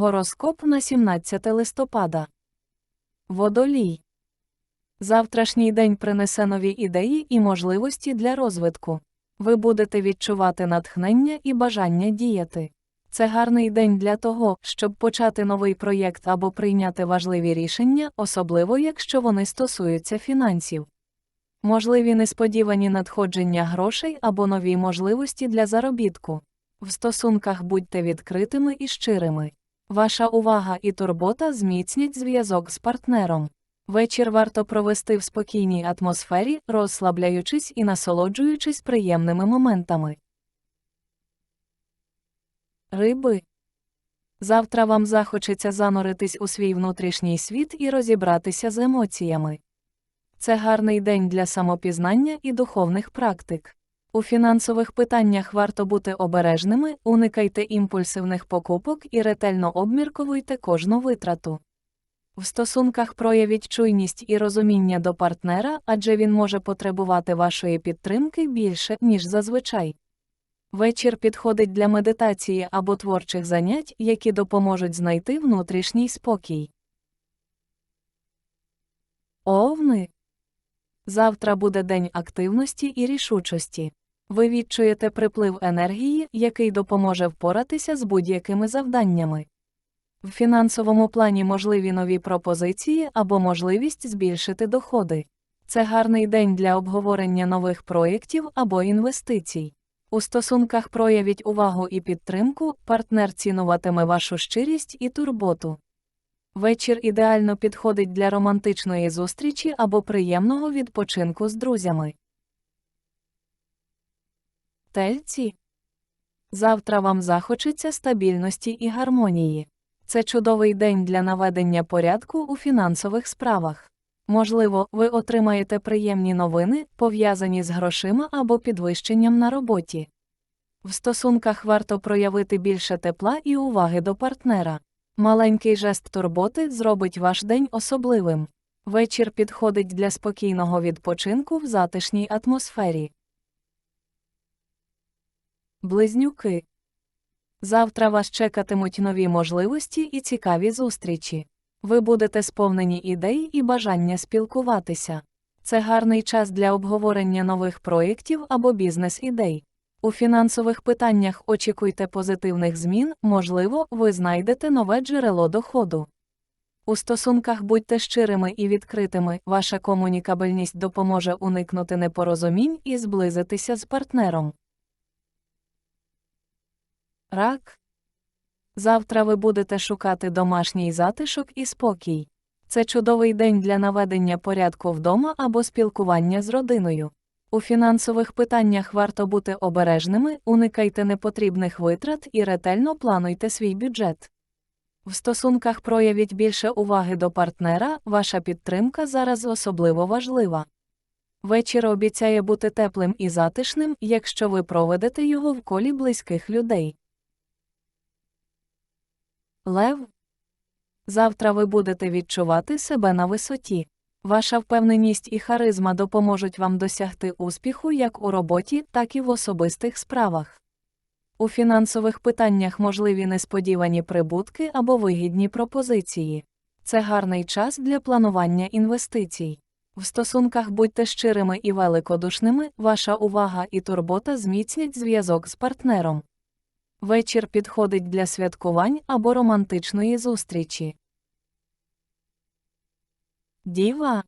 Гороскоп на 17 листопада. Водолій. Завтрашній день принесе нові ідеї і можливості для розвитку. Ви будете відчувати натхнення і бажання діяти. Це гарний день для того, щоб почати новий проєкт або прийняти важливі рішення, особливо якщо вони стосуються фінансів. Можливі несподівані надходження грошей або нові можливості для заробітку. В стосунках будьте відкритими і щирими. Ваша увага і турбота зміцнять зв'язок з партнером. Вечір варто провести в спокійній атмосфері, розслабляючись і насолоджуючись приємними моментами. Риби. Завтра вам захочеться зануритись у свій внутрішній світ і розібратися з емоціями. Це гарний день для самопізнання і духовних практик. У фінансових питаннях варто бути обережними, уникайте імпульсивних покупок і ретельно обмірковуйте кожну витрату. В стосунках проявіть чуйність і розуміння до партнера, адже він може потребувати вашої підтримки більше, ніж зазвичай. Вечір підходить для медитації або творчих занять, які допоможуть знайти внутрішній спокій. Овни. Завтра буде день активності і рішучості. Ви відчуєте приплив енергії, який допоможе впоратися з будь-якими завданнями. В фінансовому плані можливі нові пропозиції або можливість збільшити доходи. Це гарний день для обговорення нових проєктів або інвестицій. У стосунках проявіть увагу і підтримку, партнер цінуватиме вашу щирість і турботу. Вечір ідеально підходить для романтичної зустрічі або приємного відпочинку з друзями. Тельці. Завтра вам захочеться стабільності і гармонії. Це чудовий день для наведення порядку у фінансових справах. Можливо, ви отримаєте приємні новини, пов'язані з грошима або підвищенням на роботі. В стосунках варто проявити більше тепла і уваги до партнера. Маленький жест турботи зробить ваш день особливим. Вечір підходить для спокійного відпочинку в затишній атмосфері. Близнюки. Завтра вас чекатимуть нові можливості і цікаві зустрічі. Ви будете сповнені ідей і бажання спілкуватися. Це гарний час для обговорення нових проєктів або бізнес-ідей. У фінансових питаннях очікуйте позитивних змін, можливо, ви знайдете нове джерело доходу. У стосунках будьте щирими і відкритими, ваша комунікабельність допоможе уникнути непорозумінь і зблизитися з партнером. Рак. Завтра ви будете шукати домашній затишок і спокій. Це чудовий день для наведення порядку вдома або спілкування з родиною. У фінансових питаннях варто бути обережними, уникайте непотрібних витрат і ретельно плануйте свій бюджет. В стосунках проявіть більше уваги до партнера, ваша підтримка зараз особливо важлива. Вечір обіцяє бути теплим і затишним, якщо ви проведете його в колі близьких людей. Лев. Завтра ви будете відчувати себе на висоті. Ваша впевненість і харизма допоможуть вам досягти успіху як у роботі, так і в особистих справах. У фінансових питаннях можливі несподівані прибутки або вигідні пропозиції. Це гарний час для планування інвестицій. В стосунках будьте щирими і великодушними, ваша увага і турбота зміцнять зв'язок з партнером. Вечір підходить для святкувань або романтичної зустрічі. Діва.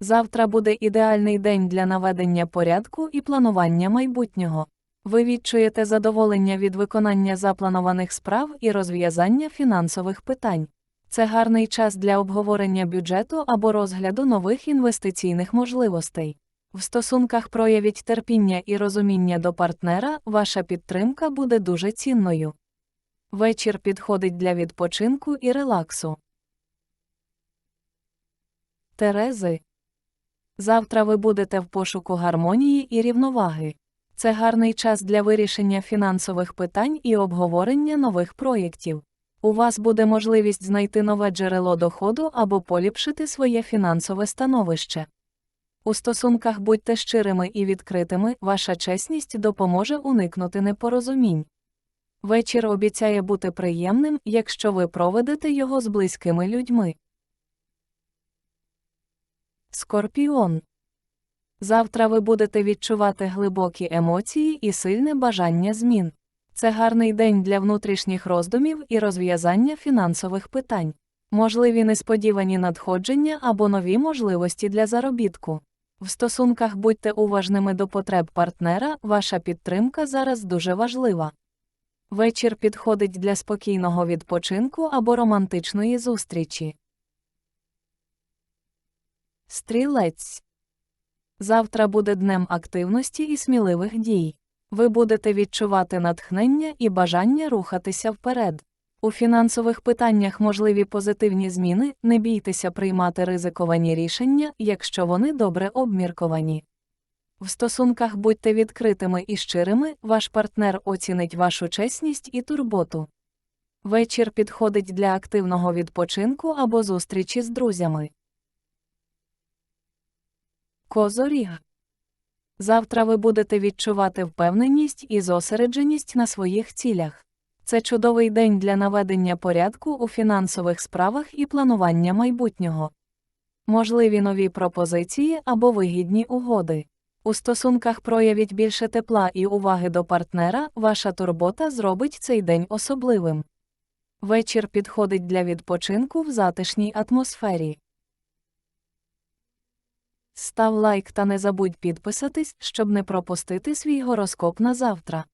Завтра буде ідеальний день для наведення порядку і планування майбутнього. Ви відчуєте задоволення від виконання запланованих справ і розв'язання фінансових питань. Це гарний час для обговорення бюджету або розгляду нових інвестиційних можливостей. В стосунках проявіть терпіння і розуміння до партнера, ваша підтримка буде дуже цінною. Вечір підходить для відпочинку і релаксу. Терези. Завтра ви будете в пошуку гармонії і рівноваги. Це гарний час для вирішення фінансових питань і обговорення нових проєктів. У вас буде можливість знайти нове джерело доходу або поліпшити своє фінансове становище. У стосунках будьте щирими і відкритими, ваша чесність допоможе уникнути непорозумінь. Вечір обіцяє бути приємним, якщо ви проведете його з близькими людьми. Скорпіон. Завтра ви будете відчувати глибокі емоції і сильне бажання змін. Це гарний день для внутрішніх роздумів і розв'язання фінансових питань. Можливі несподівані надходження або нові можливості для заробітку. В стосунках будьте уважними до потреб партнера, ваша підтримка зараз дуже важлива. Вечір підходить для спокійного відпочинку або романтичної зустрічі. Стрілець. Завтра буде днем активності і сміливих дій. Ви будете відчувати натхнення і бажання рухатися вперед. У фінансових питаннях можливі позитивні зміни, не бійтеся приймати ризиковані рішення, якщо вони добре обмірковані. В стосунках будьте відкритими і щирими, ваш партнер оцінить вашу чесність і турботу. Вечір підходить для активного відпочинку або зустрічі з друзями. Козоріг. Завтра ви будете відчувати впевненість і зосередженість на своїх цілях. Це чудовий день для наведення порядку у фінансових справах і планування майбутнього. Можливі нові пропозиції або вигідні угоди. У стосунках проявіть більше тепла і уваги до партнера, ваша турбота зробить цей день особливим. Вечір підходить для відпочинку в затишній атмосфері. Став лайк та не забудь підписатись, щоб не пропустити свій гороскоп на завтра.